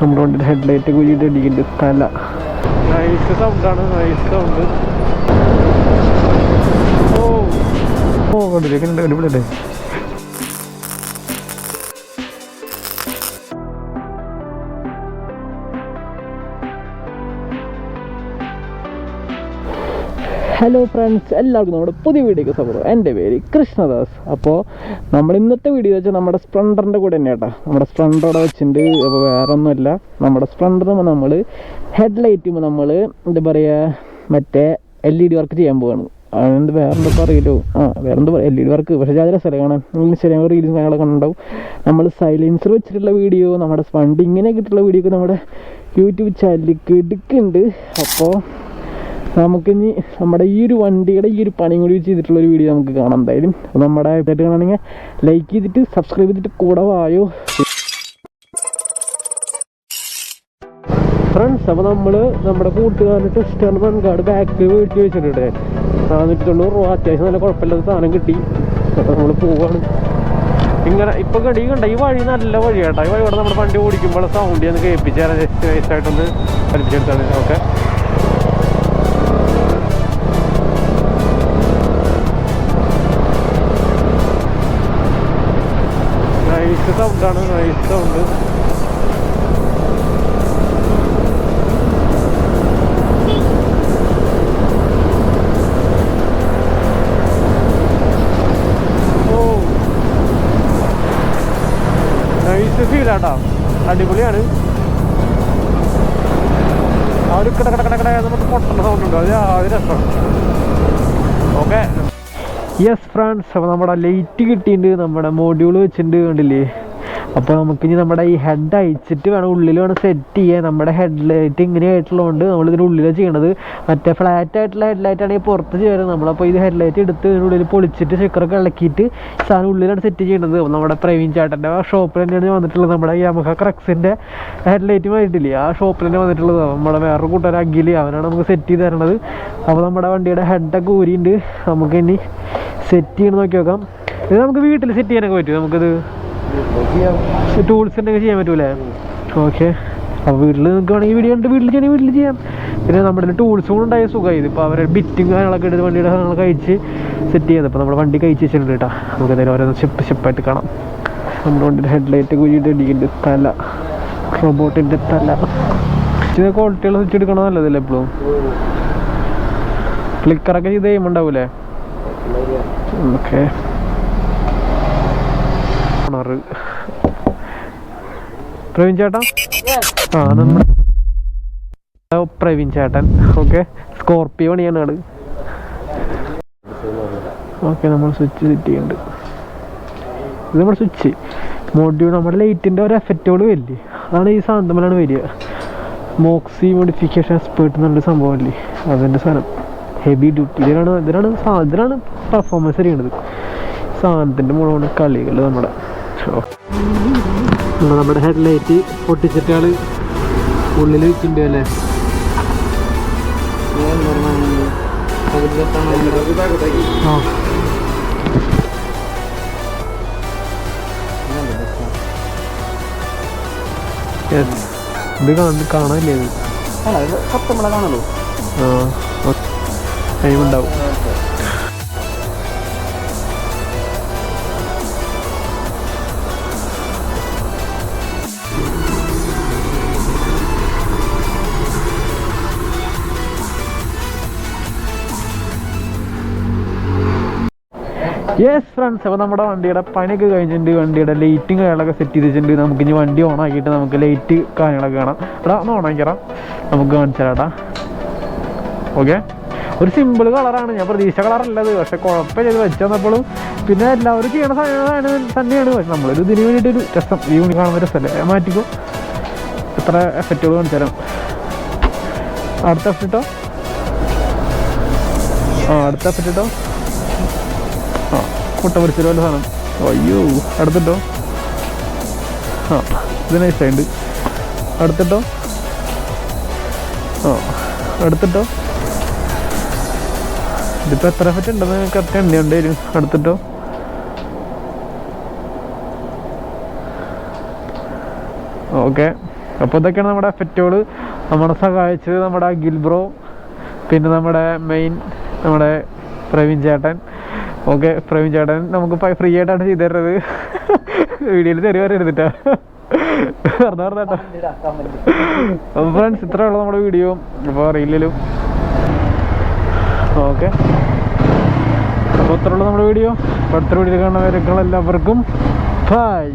നമ്മുടെ വണ്ടിയുടെ ഹെഡ്ലൈറ്റ് കുഴിയിട്ട് അടിക്കുന്നുണ്ട് തല. നൈസ് സൗണ്ടാണ് നൈസ് സൗണ്ട് ഓ ഓ കണ്ടില്ലേ? കണ്ടില്ലേ? അടിപൊളിയല്ലേ? ഹലോ ഫ്രണ്ട്സ് എല്ലാവർക്കും നമ്മുടെ പുതിയ വീഡിയോക്ക് സ്വാഗതം. എന്റെ പേര് കൃഷ്ണദാസ്. അപ്പോൾ നമ്മൾ ഇന്നത്തെ വീഡിയോ വെച്ചാൽ നമ്മുടെ സ്പ്ലണ്ടറിന്റെ കൂടെ തന്നെ കേട്ടോ നമ്മുടെ സ്പ്ലണ്ടർ അവിടെ വെച്ചിട്ടുണ്ട്. അപ്പോൾ വേറെ ഒന്നുമില്ല നമ്മുടെ സ്പ്ലണ്ടർ നമ്മൾ ഹെഡ്ലൈറ്റും നമ്മൾ എന്താ പറയുക മറ്റേ എൽ ഇ ഡി വർക്ക് ചെയ്യാൻ പോവാണ്. അതെന്ത് വേറെ എന്തൊക്കെ അറിയില്ലോ. ആ വേറെ എന്താ എൽ ഇ ഡി വർക്ക് പക്ഷേ അതിലെ സ്ഥലം കാണാൻ ഇൻസ്റ്റാഗ്രാം റീൽസും കാര്യങ്ങളൊക്കെ ഉണ്ടാവും നമ്മൾ സൈലൻസർ വെച്ചിട്ടുള്ള വീഡിയോ നമ്മുടെ വണ്ടി ഇങ്ങനെ കിട്ടുള്ള വീഡിയോ ഒക്കെ നമ്മുടെ യൂട്യൂബ് ചാനലിൽ കിടക്കുന്നുണ്ട് അപ്പോൾ നമുക്കിനി നമ്മുടെ ഈ ഒരു വണ്ടിയുടെ ഈ ഒരു പണിയും കൂടി ചെയ്തിട്ടുള്ള ഒരു വീഡിയോ നമുക്ക് കാണാം. എന്തായാലും അപ്പോൾ നമ്മുടെ ഇതായിട്ട് കാണണമെങ്കിൽ ലൈക്ക് ചെയ്തിട്ട് സബ്സ്ക്രൈബ് ചെയ്തിട്ട് കൂടെ വായോ. ഫ്രണ്ട്സ് അപ്പോൾ നമ്മൾ നമ്മുടെ കൂട്ടുകാരന്റെ ടെസ്റ്ററിന് പങ്കാട് ബാക്കിൽ മേടിച്ച് വെച്ചിട്ടുണ്ട്. നാനൂറ്റി തൊണ്ണൂറ് രൂപ അത്യാവശ്യം നല്ല കുഴപ്പമില്ലാത്ത സാധനം കിട്ടി. അപ്പോൾ നമ്മൾ പോവാണ്. ഇങ്ങനെ ഇപ്പം കടി കണ്ട? ഈ വഴി നല്ല വഴി കേട്ടോ ഈ വഴി ഇവിടെ നമ്മുടെ വണ്ടി ഓടിക്കുമ്പോൾ സൗണ്ട് ഞാൻ കേൾപ്പിച്ചാൽ ജസ്റ്റ് വേസ്റ്റായിട്ടൊന്ന് കൽപ്പിച്ചെടുത്താണ് ഓക്കെ സൗണ്ടാണ് സൗണ്ട് ഓ. നൈസ് ഫീലാട്ടോ അടിപൊളിയാണ്. ആ ഒരു കിട കിട കിട കിട നമുക്ക് പൊട്ടുന്ന സൗണ്ട് ഉണ്ട്. അത് ഒരു രസം. ഓക്കെ യെസ് ഫ്രണ്ട്സ് അപ്പോൾ നമ്മുടെ ലൈറ്റ് കിട്ടിയിട്ടുണ്ട്. നമ്മുടെ മോഡ്യൂൾ വെച്ചിട്ടുണ്ട്. കണ്ടില്ലേ? അപ്പോൾ നമുക്കിനി നമ്മുടെ ഈ ഹെഡ് അയച്ചിട്ട് വേണം ഉള്ളിൽ വേണം സെറ്റ് ചെയ്യാൻ. നമ്മുടെ ഹെഡ് ലൈറ്റ് ഇങ്ങനെ ആയിട്ടുള്ളതുകൊണ്ട് നമ്മൾ ഇതിന്റെ ഉള്ളിലാണ് ചെയ്യണത്. മറ്റേ ഫ്ലാറ്റ് ആയിട്ടുള്ള ഹെഡ് ലൈറ്റ് ആണെങ്കിൽ പുറത്ത് ചെയ്യുന്നത് നമ്മളപ്പോൾ ഇത് ഹെഡ് ലൈറ്റ് എടുത്ത് ഇതിനുള്ളിൽ പൊളിച്ചിട്ട് സ്റ്റിക്കറൊക്കെ ഇളക്കിയിട്ട് സാധനം ഉള്ളിലാണ് സെറ്റ് ചെയ്യണത്. നമ്മുടെ പ്രവീൺ ചേട്ടന്റെ ആ ഷോപ്പിൽ തന്നെയാണ് വന്നിട്ടുള്ളത്. നമ്മുടെ യമഹ ക്രക്സിന്റെ ഹെഡ് ലൈറ്റ് വന്നിട്ടില്ലേ ആ ഷോപ്പിൽ തന്നെ വന്നിട്ടുള്ളത്. നമ്മുടെ വേറൊരു കൂട്ടുകാരൻ അഖിൽ അവനാണ് നമുക്ക് സെറ്റ് ചെയ്ത് തരണത്. അപ്പോൾ നമ്മുടെ വണ്ടിയുടെ ഹെഡൊക്കെ ഊരിയുണ്ട്. നമുക്ക് ഇനി സെറ്റ് ചെയ്യണം നോക്കി നോക്കാം. ഇത് നമുക്ക് വീട്ടിൽ സെറ്റ് ചെയ്യാനൊക്കെ പറ്റും നമുക്കിത് ടൂൾസ് ഉണ്ടെങ്കിൽ ചെയ്യാൻ പറ്റൂലേ? ഓക്കെ. അപ്പോൾ വീട്ടിൽ നിങ്ങൾക്ക് വേണമെങ്കിൽ വീഡിയോ ഉണ്ട് വീട്ടിൽ ചെയ്യണമെങ്കിൽ വീട്ടിൽ ചെയ്യാം. പിന്നെ നമ്മുടെ ടൂൾസും കൂടെ ഉണ്ടായ സുഖമായി. ഇതിപ്പോൾ അവരെ ബിറ്റും കാര്യങ്ങളൊക്കെ എടുത്ത് വണ്ടിയുടെ സാധനങ്ങൾ കഴിച്ച് സെറ്റ് ചെയ്യുന്നത് അപ്പോൾ നമ്മുടെ വണ്ടി കഴിച്ച് വെച്ചിട്ടുണ്ട് കേട്ടോ. നമുക്ക് എന്തായാലും ഓരോ ഷിപ്പ് ഷിപ്പായിട്ട് കാണാം. നമ്മുടെ വണ്ടിയുടെ ഹെഡ്ലൈറ്റ് കുഴിയിട്ട് അടിക്കുന്നുണ്ട് തല. റോബോട്ടിന്റെ തല. ഇത് ക്വാളിറ്റിയുള്ള സ്വിച്ച് എടുക്കണം നല്ലതല്ലേ എപ്പോഴും ഫ്ലിക്കറൊക്കെ ചെയ്ത് ചെയ്യുമ്പോണ്ടാവൂലേ ഓക്കെ. ഓണർ. പ്രവീൺ ചേട്ടാ? ആ നമ്മുടെ പ്രവീൺ ചേട്ടൻ. ഓക്കെ. സ്കോർപ്പിയോ പണിയാണ് ആൾ ഓക്കെ നമ്മൾ സ്വിച്ച് സെറ്റ് ചെയ്യുന്നുണ്ട് ഇത് നമ്മുടെ സ്വിച്ച്. മോഡ്യൂൾ നമ്മുടെ ലൈറ്റിന്റെ ഒരു എഫക്റ്റുകൾ വരില്ലേ? അതാണ് ഈ സാധനത്തിലാണ് വരിക. മോക്സി മോഡിഫിക്കേഷൻ എക്സ്പേർട്ട് നല്ല സംഭവമല്ലേ അതിന്റെ സാധനം. ഹെവി ഡ്യൂട്ടി ഇതിനാണ് ഇതിലാണ് ഇതിനാണ് പെർഫോമൻസ് അറിയണത്. സാധനത്തിന്റെ മുഴുവൻ കളികൾ നമ്മുടെ. നമ്മുടെ ഹെഡ് ലൈറ്റ് ആൾ ഉള്ളിൽ വെച്ചിട്ടുണ്ട് അല്ലേ ആ. ഇത് കാണ കാണാനില്ലേ? ടൈം ഉണ്ടാവും. യെസ് ഫ്രണ്ട്സ് അപ്പോൾ നമ്മുടെ വണ്ടിയുടെ പണിയൊക്കെ കഴിഞ്ഞിട്ടുണ്ട്. വണ്ടിയുടെ ലൈറ്റും കാര്യങ്ങളൊക്കെ സെറ്റ് ചെയ്തിട്ടുണ്ട്. നമുക്ക് ഇനി വണ്ടി ഓൺ ആക്കിയിട്ട് നമുക്ക് ലൈറ്റ് കാര്യങ്ങളൊക്കെ കാണാം. എടാ ഒന്ന് ഓൺ ആക്കിയറാം നമുക്ക് തരാട്ടാ ഓക്കെ ഒരു സിമ്പിൾ കളറാണ് ഞാൻ പ്രതീക്ഷ കളറല്ലത് പക്ഷെ കുഴപ്പമില്ല ഇത് വെച്ച് തന്നപ്പോഴും പിന്നെ എല്ലാവരും ചെയ്യണ സാധനങ്ങളാണ് തന്നെയാണ്. പക്ഷെ നമ്മളൊരു ഇതിന് വേണ്ടിയിട്ടൊരു രസം. ഈ യൂണി കാണുന്ന രസമല്ലേ? മാറ്റിക്കോ. എത്ര എഫക്റ്റുകൾ കാണിച്ചു തരാം. അടുത്ത എഫക്റ്റോ ആ അടുത്ത എഫക്റ്റോ പോലെ സാധനം. അയ്യോ അടുത്തിട്ടോ? ആ ഇത് നൈസായിട്ട് അടുത്തിട്ടോ? ആ അടുത്തിട്ടോ? ഇതിപ്പോൾ എത്ര ഫറ്റ് ഉണ്ടെന്ന് കറക്റ്റ് എണ്ണയുണ്ട് വരും അടുത്തിട്ടോ? ഓക്കെ. അപ്പോൾ ഇതൊക്കെയാണ് നമ്മുടെ എഫക്റ്റുകൾ നമ്മുടെ സഹായിച്ചത് നമ്മുടെ ഗിൽബ്രോ പിന്നെ നമ്മുടെ മെയിൻ നമ്മുടെ പ്രവീൺ ചേട്ടൻ. ഓക്കെ പ്രവീൺ ചേട്ടൻ നമുക്ക് ഫ്രീ ആയിട്ടാണ് ചെയ്തു തരുന്നത്. വീഡിയോയിൽ ചെറിയ എടുത്തിട്ടാ വെറുതെ പറഞ്ഞാട്ടോ അപ്പോൾ ഫ്രണ്ട്സ് ഇത്രേ ഉള്ളൂ നമ്മുടെ വീഡിയോ. അപ്പോൾ റീലിലും ഓക്കെ. അപ്പോൾ ഇത്രേ ഉള്ളൂ നമ്മുടെ വീഡിയോ. അപ്പൊ അടുത്ത വീഡിയോ കാണുന്നവരൊക്കെ എല്ലാവർക്കും ബൈ